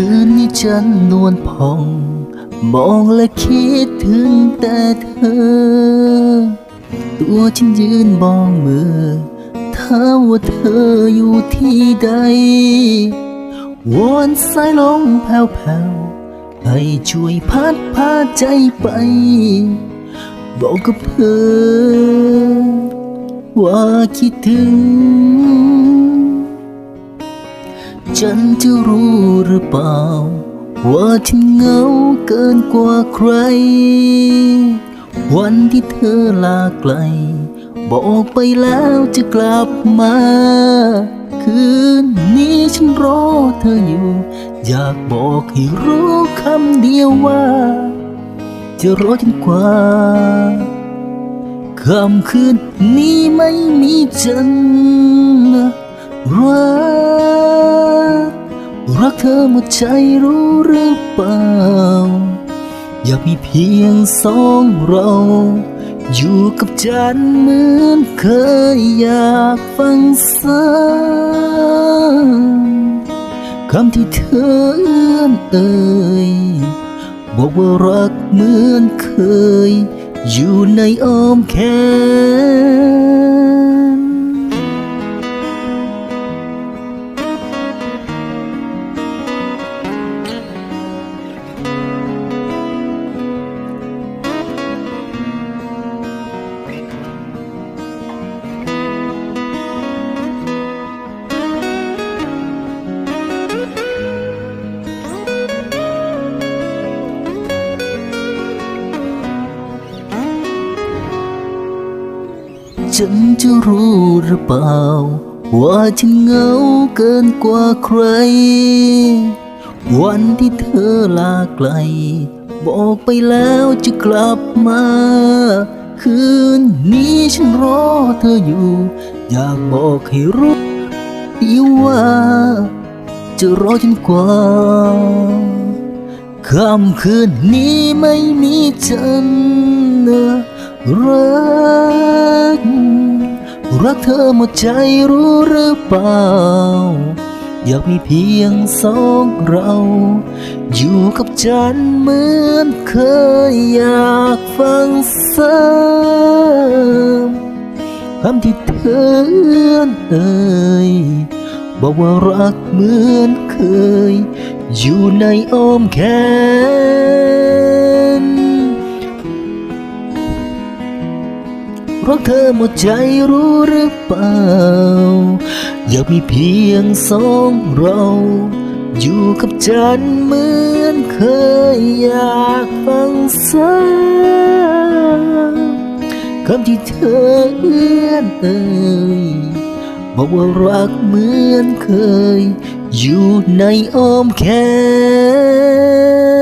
จันทร์นนวลผ่อง มองและคิดถึงแต่เธอ ตัวฉันยืนมองมือถ้าว่าเธออยู่ที่ใดวนสายลมแผ่วๆให้ช่วยพัดพาใจไป บอกกับเธอว่าคิดถึง ฉันจะรู้หรือเปล่า ว่าฉันเหงาเกินกว่าใคร วันที่เธอลาไกล บอกไปแล้วจะกลับมา คืนนี้ฉันรอเธออยู่ อยากบอกให้รู้คำเดียวว่า จะรอจนกว่าค่ำคืนนี้ไม่มีจันรัก รักเธอหมดใจรู้หรือเปล่า อยากมีเพียงสองเรา อยู่กับจันเหมือนเคยอยากฟังซ้ำคำที่เธอเอื้อนเอ่ยบอกว่ารักเหมือนเคย อยู่ในอ้อมแขน ฉันจะรู้หรือเปล่า ว่าฉันเหงาเกินกว่าใคร วันที่เธอลาไกล บอกไปแล้วจะกลับมา คืนนี้ฉันรอเธออยู่ อยากบอกให้รู้ดีว่า จะรอจนกว่าค่ำคืนนี้ไม่มีจันทร์รัก รักเธอหมดใจรู้หรือเปล่า อยากมีเพียงสองเรา อยู่กับจันเหมือนเคยอยากฟังซ้ำคำที่เธอเอื้อนเอ่ยบอกว่ารักเหมือนเคย อยู่ในอ้อมแขน พรักเธอหมดใจรู้หรือเปล่า อยากมีเพียงสองเรา อยู่กับจันเหมือนเคยอยากฟังซ้ำคำที่เธอเอื้อนเอ่ยบอกว่ารักเหมือนเคย อยู่ในอ้อมแขน